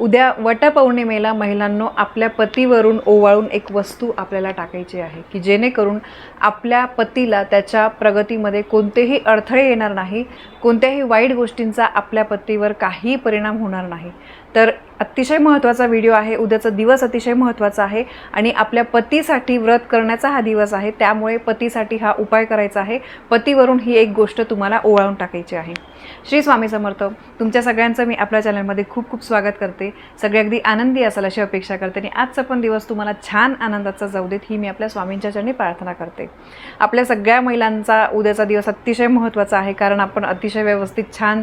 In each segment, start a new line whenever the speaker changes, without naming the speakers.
उद्या वटपौर्णिमेला महिलांनो आपल्या पतीवरून ओवाळून एक वस्तू आपल्याला टाकायची आहे की जेणेकरून आपल्या पतीला त्याच्या प्रगतीमध्ये कोणतेही अडथळे येणार नाही कोणत्याही वाईट गोष्टींचा आपल्या पतीवर काही परिणाम होणार नाही. तर अतिशय महत्त्वाचा व्हिडिओ आहे. उद्याचा दिवस अतिशय महत्त्वाचा आहे. आणि आपल्या पतीसाठी व्रत करण्याचा हा दिवस आहे. त्यामुळे पतीसाठी हा उपाय करायचा आहे. पतीवरून ही एक गोष्ट तुम्हाला ओवाळून टाकायची आहे. श्री स्वामी समर्थ तुमच्या सगळ्यांचं मी आपल्या चॅनलमध्ये खूप खूप स्वागत करते. सगळे अगदी आनंदी असाल अशी अपेक्षा करते आणि आजचा पण दिवस तुम्हाला छान आनंदाचा जाऊ देत ही मी आपल्या स्वामींच्या चरणी प्रार्थना करते. आपल्या सगळ्या महिलांचा उद्याचा दिवस अतिशय महत्त्वाचा आहे. कारण आपण अतिशय व्यवस्थित छान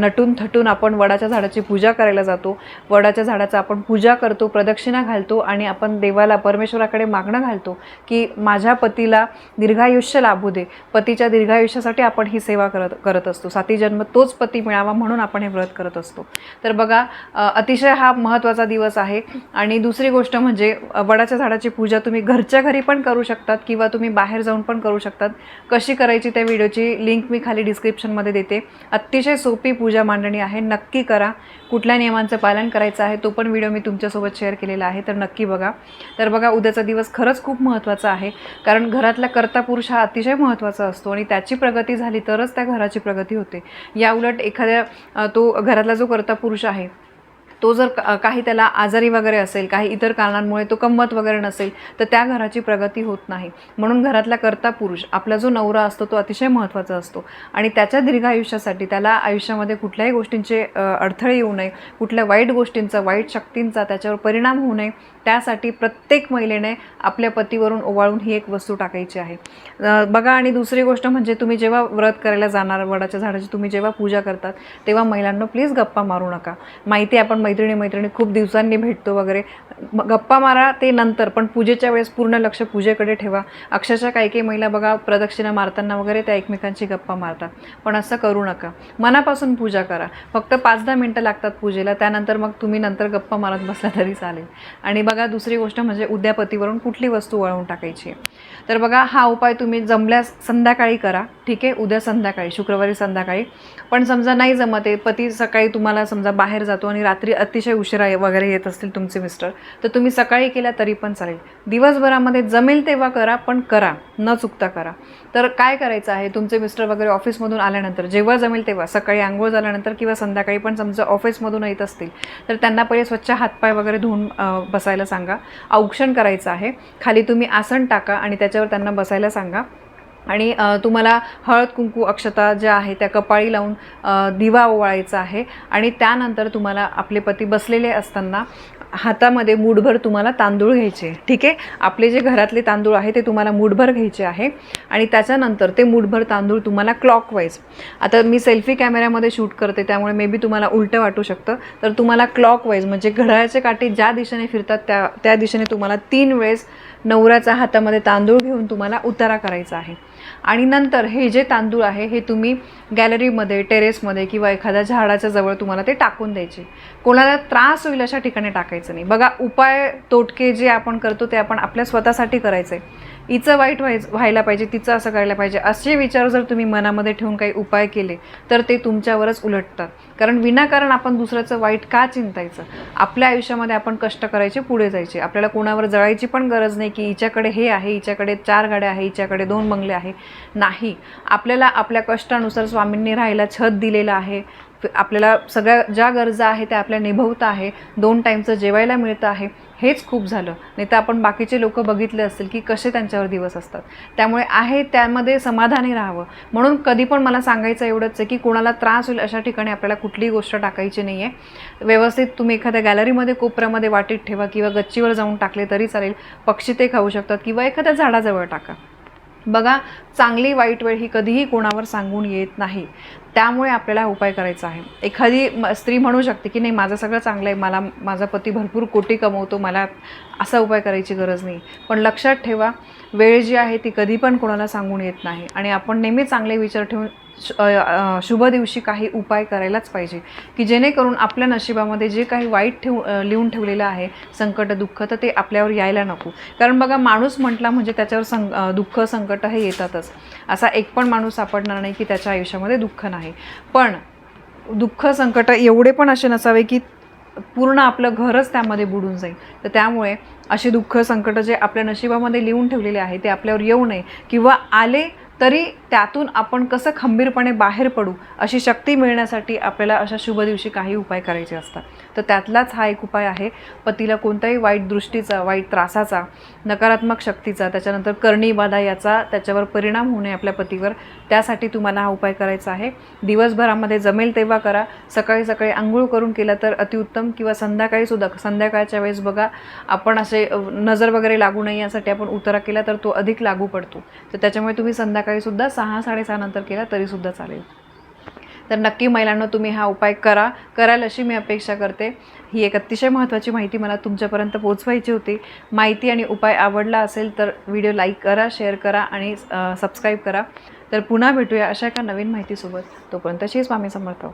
नटून थटून आपण वडाच्या झाडाची पूजा करायला जातो. वडाच्या झाडाचं आपण पूजा करतो प्रदक्षिणा घालतो आणि आपण देवाला परमेश्वराकडे मागणं घालतो की माझ्या पतीला दीर्घायुष्य लाभू दे. पतीच्या दीर्घायुष्यासाठी आपण ही सेवा करत करत असतो. साती जन्म तोच पती मिळावा म्हणून आपण हे व्रत करत असतो. तर बघा अतिशय हा महत्त्वाचा दिवस आहे. आणि दुसरी गोष्ट म्हणजे वडाच्या झाडाची पूजा तुम्ही घरच्या घरी पण करू शकतात किंवा तुम्ही बाहेर जाऊन पण करू शकतात. कशी करायची त्या व्हिडिओची लिंक मी खाली डिस्क्रिप्शनमध्ये देते. अतिशय सोपी पूजा मांडणी आहे. नक्की करा. कुठल्या नियमांचं पालन करा. करायचा आहे तो पण व्हिडिओ मी तुमच्यासोबत शेअर केलेला आहे तर नक्की बघा. तर बघा उद्याचा दिवस खरंच खूप महत्त्वाचा आहे कारण घरातला कर्ता पुरुष हा अतिशय महत्त्वाचा असतो आणि त्याची प्रगती झाली तरच त्या घराची प्रगती होते. या उलट एखाद्या तो घरातला जो कर्ता पुरुष आहे तो जर काही त्याला आजारी वगैरे असेल काही इतर कारणांमुळे तो कमवत वगैरे नसेल तर त्या घराची प्रगती होत नाही. म्हणून घरातला कर्ता पुरुष आपला जो नवरा असतो तो अतिशय महत्त्वाचा असतो. आणि त्याच्या दीर्घ आयुष्यासाठी त्याला आयुष्यामध्ये कुठल्याही गोष्टींचे अडथळे येऊ नये कुठल्या वाईट गोष्टींचा वाईट शक्तींचा त्याच्यावर परिणाम होऊ नये त्यासाठी प्रत्येक महिलेने आपल्या पतीवरून ओवाळून ही एक वस्तू टाकायची आहे. बघा आणि दुसरी गोष्ट म्हणजे तुम्ही जेव्हा व्रत करायला जाणार वडाच्या झाडाची तुम्ही जेव्हा पूजा करतात तेव्हा महिलांना प्लीज गप्पा मारू नका. माहिती आहे आपण मैत्रिणी मैत्रिणी खूप दिवसांनी भेटतो वगैरे. गप्पा मारा ते नंतर पण पूजेच्या वेळेस पूर्ण लक्ष पूजेकडे ठेवा. अक्षरशः काही काही महिला बघा प्रदक्षिणा मारताना वगैरे त्या एकमेकांशी गप्पा मारतात. पण असं करू नका. मनापासून पूजा करा. फक्त पाच दहा मिनटं लागतात पूजेला त्यानंतर मग तुम्ही नंतर गप्पा मारत बसला तरी चालेल. आणि बघा दुसरी गोष्ट म्हणजे उद्या पतीवरून कुठली वस्तू वळवून टाकायची तर बघा हा उपाय तुम्ही जमल्यास संध्याकाळी करा. ठीक आहे? उद्या संध्याकाळी शुक्रवारी संध्याकाळी. पण समजा नाही जमत आहे पती सकाळी तुम्हाला समजा बाहेर जातो आणि रात्री अतिशय उशिरा वगैरे येत असतील तुमचे मिस्टर तर तुम्ही सकाळी केल्या तरी पण चालेल. दिवसभरामध्ये जमेल तेव्हा करा पण करा न चुकता करा. तर काय करायचं आहे? तुमचे मिस्टर वगैरे ऑफिसमधून आल्यानंतर जेव्हा जमेल तेव्हा सकाळी आंघोळ झाल्यानंतर किंवा संध्याकाळी पण समजा ऑफिसमधून येत असतील तर त्यांना पहिले स्वच्छ हातपाय वगैरे धुवून बसायला सांगा. औक्षण करायचं आहे. खाली तुम्ही आसन टाका आणि त्याच्यावर त्यांना बसायला सांगा. आणि तुम्हाला हळद कुंकू अक्षता ज्या आहे त्या कपाळी लावून दिवा ओवाळायचा आहे. आणि त्यानंतर तुम्हाला आपले पती बसलेले असताना हातामध्ये मूठभर तुम्हाला तांदूळ घ्यायचे. ठीक आहे? आपले जे घरातले तांदूळ आहे ते तुम्हाला मूठभर घ्यायचे आहे. आणि त्याच्यानंतर ते मूठभर तांदूळ तुम्हाला क्लॉकवाईज आता मी सेल्फी कॅमेऱ्यामध्ये शूट करते त्यामुळे मे बी तुम्हाला उलटं वाटू शकतं. तर तुम्हाला क्लॉकवाईज म्हणजे घड्याळाचे काठी ज्या दिशेने फिरतात त्या त्या दिशेने तुम्हाला तीन वेळेस नवऱ्याच्या हातामध्ये तांदूळ घेऊन तुम्हाला उतारा करायचा आहे. आणि नंतर हे जे तांदूळ आहे हे तुम्ही गॅलरीमध्ये टेरेसमध्ये किंवा एखाद्या झाडाच्या जवळ तुम्हाला ते टाकून द्यायचे. कोणाला त्रास होईल अशा ठिकाणी टाकायचं नाही. बघा उपाय तोटके जे आपण करतो ते आपण आपल्या स्वतःसाठी करायचं आहे हिचं वाईट व्हाय व्हायला पाहिजे तिचं असं करायला पाहिजे. असे विचार जर तुम्ही मनामध्ये ठेवून काही उपाय केले तर ते तुमच्यावरच उलटतात. कारण विनाकारण आपण दुसऱ्याचं वाईट का चिंतायचं? आपल्या आयुष्यामध्ये आपण कष्ट करायचे पुढे जायचे. आपल्याला कोणावर जळायची पण गरज नाही की हिच्याकडे हे आहे हिच्याकडे चार गाड्या आहे हिच्याकडे दोन बंगले आहे. नाही. आपल्याला आपल्या कष्टानुसार स्वामींनी राहायला छत दिलेलं आहे. आपल्याला सगळ्या ज्या गरजा आहे त्या आपल्या निभवता आहे. दोन टाईमचं जेवायला मिळतं आहे. हेच खूप झालं. नाही तर आपण बाकीचे लोक बघितले असतील की कसे त्यांच्यावर दिवस असतात. त्यामुळे आहे त्यामध्ये समाधानी राहावं. म्हणून कधी पण मला सांगायचं एवढंच आहे की कोणाला त्रास होईल अशा ठिकाणी आपल्याला कुठलीही गोष्ट टाकायची नाही आहे व्यवस्थित तुम्ही एखाद्या गॅलरीमध्ये कोपऱ्यामध्ये वाटीत ठेवा किंवा गच्चीवर जाऊन टाकले तरी चालेल. पक्षी ते खाऊ शकतात किंवा एखाद्या झाडाजवळ टाका. बघा चांगली वाईट वेळ ही कधीही कोणावर सांगून येत नाही. त्यामुळे आपल्याला उपाय करायचा आहे. एखादी म- स्त्री म्हणू शकते की नाही माझं सगळं चांगलं आहे. मला माझा पती भरपूर कोटी कमवतो. मला असा उपाय करायची गरज नाही. पण लक्षात ठेवा वेळ जी आहे ती कधी पण कोणाला सांगून येत नाही. आणि आपण नेहमी चांगले विचार ठेवून शुभ दिवशी काही उपाय करायलाच पाहिजे. की जेणेकरून आपल्या नशिबामध्ये जे काही वाईट ठेव लिहून ठेवलेलं आहे संकट दुःख तर ते आपल्यावर यायला नको. कारण बघा माणूस म्हटला म्हणजे त्याच्यावर सं दुःख संकट हे येतातच. असा एक पण माणूस सापडणार नाही की त्याच्या आयुष्यामध्ये दुःख नाही. पण दुःख संकट एवढे पण असे नसावे की पूर्ण आपलं घरच त्यामध्ये बुडून जाईल. तर त्यामुळे असे दुःख संकट जे आपल्या नशिबामध्ये लिहून ठेवलेले आहे ते आपल्यावर येऊ नये. किंवा आले तरी त्यातून आपण कसं खंबीरपणे बाहेर पडू अशी शक्ती मिळण्यासाठी आपल्याला अशा शुभ दिवशी काही उपाय करायचे असतात. तर त्यातलाच हा एक उपाय आहे. पतीला कोणत्याही वाईट दृष्टीचा वाईट त्रासाचा नकारात्मक शक्तीचा त्याच्यानंतर करणी बाधा याचा त्याच्यावर परिणाम होऊ नये आपल्या पतीवर त्यासाठी तुम्हाला हा उपाय करायचा आहे. दिवसभरामध्ये जमेल तेव्हा करा. सकाळी सकाळी आंघोळ करून केला तर अतिउत्तम किंवा संध्याकाळी सुद्धा संध्याकाळच्या वेळेस बघा आपण असे नजर वगैरे लागू नये यासाठी आपण उतारा केला तर तो अधिक लागू पडतो. तर त्याच्यामुळे तुम्ही संध्याकाळी सुद्धा सहा साडेसहा नंतर केला तरीसुद्धा चालेल. तर नक्की महिलांना तुम्ही हा उपाय करा. कराल अशी मी अपेक्षा करते. ही एक अतिशय महत्त्वाची माहिती मला तुमच्यापर्यंत पोहोचवायची होती. माहिती आणि उपाय आवडला असेल तर व्हिडिओ लाईक करा शेअर करा आणि सबस्क्राईब करा. तर पुन्हा भेटूया अशा एका नवीन माहितीसोबत. तोपर्यंत श्री स्वामी समर्थ हो.